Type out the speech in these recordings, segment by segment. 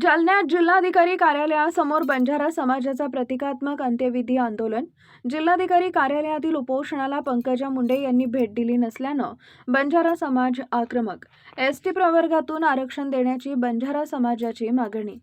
जालन्यात जिल्हाधिकारी कार्यालयासमोर बंजारा समाजाचा प्रतिकात्मक अंत्यविधी आंदोलन. जिल्हाधिकारी कार्यालयातील उपोषणाला पंकजा मुंडे यांनी भेट दिली नसल्यानं बंजारा समाज आक्रमक. एस टी प्रवर्गातून आरक्षण देण्याची बंजारा समाजाची मागणी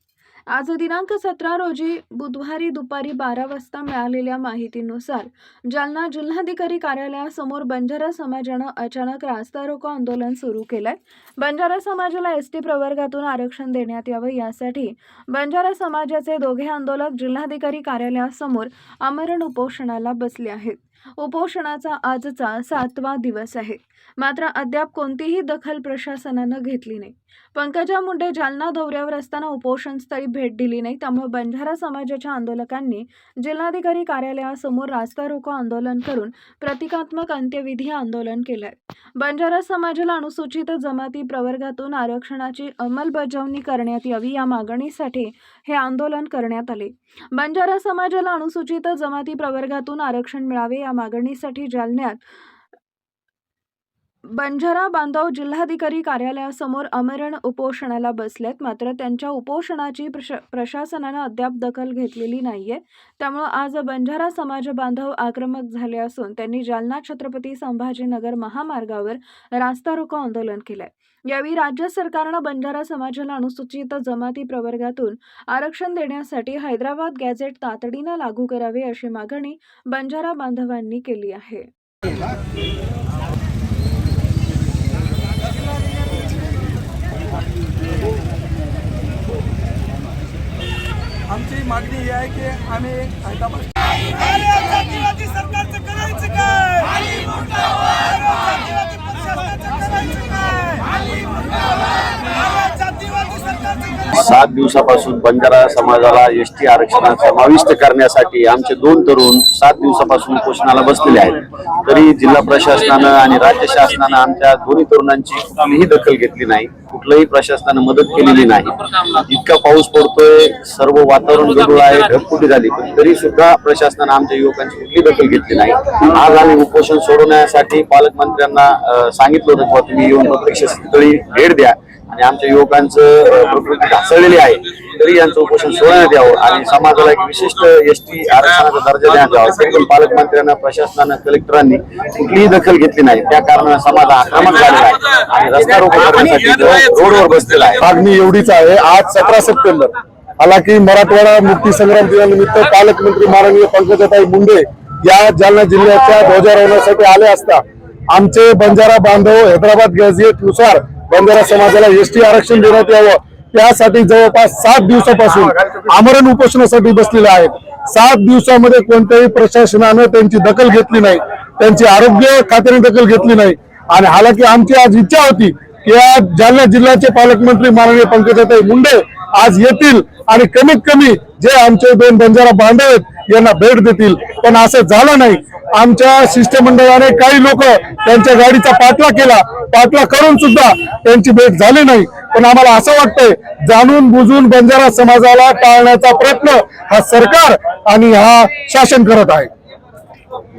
आज दिनांक सतरा रोजी बुधवारी दुपारी बारा वाजता मिळालेल्या माहितीनुसार जालना जिल्हाधिकारी कार्यालयासमोर बंजारा समाजानं अचानक रास्ता रोको आंदोलन सुरू केलंय. बंजारा समाजाला एस टी प्रवर्गातून आरक्षण देण्यात यावं यासाठी बंजारा समाजाचे दोघे आंदोलक जिल्हाधिकारी कार्यालयासमोर आमरण उपोषणाला बसले आहेत. उपोषणाचा आजचा सातवा दिवस आहे. मात्र अद्याप कोणतीही दखल प्रशासनानं घेतली नाही. पंकजा मुंडे जालना दौऱ्यावर असताना उपोषणस्थळी भेट दिली नाही त्यामुळे बंजारा समाजाच्या आंदोलकांनी जिल्हाधिकारी कार्यालयासमोर रास्ता रोको आंदोलन करून प्रतिकात्मक अंत्यविधी आंदोलन केलंय. बंजारा समाजाला अनुसूचित जमाती प्रवर्गातून आरक्षणाची अंमलबजावणी करण्यात यावी या मागणीसाठी हे आंदोलन करण्यात आले. बंजारा समाजाला अनुसूचित जमाती प्रवर्गातून आरक्षण मिळावे या मागणीसाठी जालन्यात बंजारा बांधव जिल्हाधिकारी कार्यालयासमोर अमरण उपोषणाला बसलेत. मात्र त्यांच्या उपोषणाची प्रश प्रशासनानं अद्याप दखल घेतलेली नाहीये. त्यामुळं आज बंजारा समाज बांधव आक्रमक झाले असून त्यांनी जालना छत्रपती संभाजीनगर महामार्गावर रास्ता रोको आंदोलन केलंय. यावेळी राज्य सरकारनं बंजारा समाजाला अनुसूचित जमाती प्रवर्गातून आरक्षण देण्यासाठी हैदराबाद गॅझेट तातडीनं लागू करावे अशी मागणी बंजारा बांधवांनी केली आहे आमची मागणी ही आहे की आम्ही हैदराबाद करायचं काय? सात दिवसापासून बंजारा समाजाला एस टी आरक्षणात समाविष्ट करण्यासाठी आमचे दोन तरुण सात दिवसापासून उपोषणाला बसलेले आहेत. तरी जिल्हा प्रशासनानं आणि राज्य शासनानं आमच्या दोन्ही तरुणांची कुठलीही दखल घेतली नाही कुठलंही प्रशासनानं मदत केलेली नाही. इतका पाऊस पडतोय सर्व वातावरण गडूळ आहे ढगफुटी झाली. पण तरी सुद्धा प्रशासनानं आमच्या युवकांची कुठली दखल घेतली नाही. आज आम्ही उपोषण सोडवण्यासाठी पालकमंत्र्यांना सांगितलं होतं तुम्ही येऊन प्रत्यक्ष स्थळी भेट द्या. आणि आमच्या युवकांचं प्रकृती ढासळलेली आहे. तरी यांचं उपोषण सोडण्यात यावं आणि समाजाला एक विशिष्ट एस टी आरक्षणाचा दर्जा देण्यात यावा. तरी पण पालकमंत्र्यांना प्रशासनानं कलेक्टरांनी कुठलीही दखल घेतली नाही. त्या कारणाने समाज आक्रमक झालेला आहे. आणि रस्ता रोको करण्यासाठी तो रोडवर बसलेला आहे. मागणी एवढीच आहे आज सतरा सप्टेंबर. हालाकी मराठवाडा मुक्ती संग्राम दिनानिमित्त पालकमंत्री माननीय पंकजाताई मुंडे या जालना जिल्ह्याच्या ध्वजारोहणासाठी आले असता आमचे बंजारा बांधव हैदराबाद गॅझेटनुसार बंजारा समाजाला एसटी आरक्षण देण्यात यावं. त्यासाठी जवळपास सात दिवसापासून आमरण उपोषणासाठी बसलेले आहेत. सात दिवसामध्ये कोणत्याही प्रशासनानं त्यांची दखल घेतली नाही. त्यांची आरोग्य खात्याने दखल घेतली नाही. आणि हालाकी आमची आज इच्छा होती की आज जालना जिल्ह्याचे पालकमंत्री माननीय पंकजाताई मुंडे आज येतील आणि कमीत कमी जे आमचे दोन बंजारा बांधव आहेत यांना भेट देतील. पण असं झालं नाही. आमच्या शिष्टमंडळाने काही लोक त्यांच्या गाडीचा पाठला केला. पाठला करून सुद्धा त्यांची भेट झाली नाही. पण आम्हाला असं वाटतंय जाणून बुजून बंजारा समाजाला टाळण्याचा प्रयत्न हा सरकार आणि हा शासन करत आहे.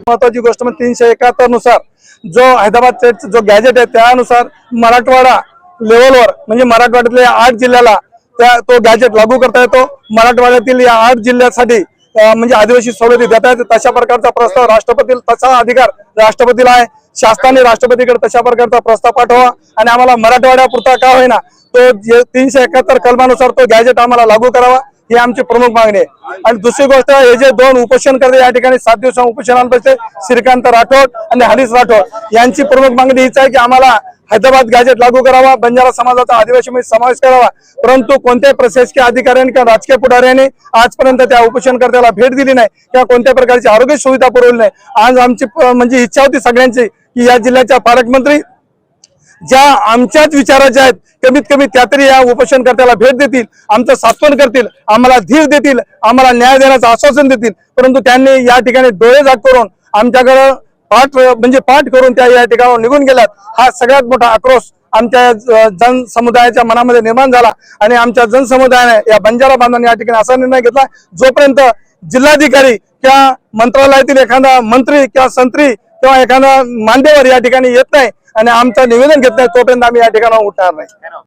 महत्वाची गोष्ट म्हणजे तीनशे एकाहत्तरनुसार जो हैदराबाद जो गॅजेट आहे त्यानुसार मराठवाडा लेवलवर म्हणजे मराठवाड्यातल्या आठ जिल्ह्याला त्या तो गॅजेट लागू करता येतो. मराठवाड्यातील या आठ जिल्ह्यासाठी म्हणजे आदिवासी सवलती देता येते तशा प्रकारचा प्रस्ताव राष्ट्रपती तसा अधिकार राष्ट्रपतीला आहे. शासनाने राष्ट्रपतीकडे तशा प्रकारचा प्रस्ताव पाठवा आणि आम्हाला मराठवाड्यापुरता का होईना तो तीनशे एकाहत्तर कलमानुसार तो गॅजेट आम्हाला लागू करावा ही आमची प्रमुख मागणी आहे. आणि दुसरी गोष्ट हे जे दोन उपोषण करते या ठिकाणी सात दिवसा उपोषणाला बसते श्रीकांत राठोड आणि हरीश राठोड यांची प्रमुख मागणी हीच आहे की आम्हाला हैदराबाद गॅजेट लागू करावा बंजारा समाजाचा आदिवासीमध्ये समावेश करावा. परंतु कोणत्याही प्रशासकीय अधिकाऱ्यांनी किंवा राजकीय पुढाऱ्यांनी आजपर्यंत त्या उपोषणकर्त्याला भेट दिली नाही किंवा कोणत्या प्रकारची आरोग्य सुविधा पुरवली नाही. आज आमची म्हणजे इच्छा होती सगळ्यांची की या जिल्ह्याच्या पालकमंत्री ज्या आमच्याच विचाराच्या आहेत कमीत कमी त्या तरी या उपोषणकर्त्याला भेट देतील आमचं सात्वन करतील आम्हाला धीर देतील आम्हाला न्याय देण्याचं आश्वासन देतील. परंतु त्यांनी या ठिकाणी डोळे जाग करून आमच्याकडं पाठ म्हणजे पाठ करून त्या या ठिकाणावर निघून गेल्यात. हा सगळ्यात मोठा आक्रोश आमच्या जनसमुदायाच्या जन समुदायाच्या मनामध्ये निर्माण झाला आणि आमच्या जन समुदायाने या बंजारा बांधवांनी या ठिकाणी असा निर्णय घेतला जोपर्यंत जिल्हाधिकारी किंवा मंत्रालयातील एखादा मंत्री किंवा संत्री तेव्हा एखादा मान्यवर या ठिकाणी येत नाही आणि आमचं निवेदन घेत नाही तोपर्यंत आम्ही या ठिकाणावर उठणार नाही.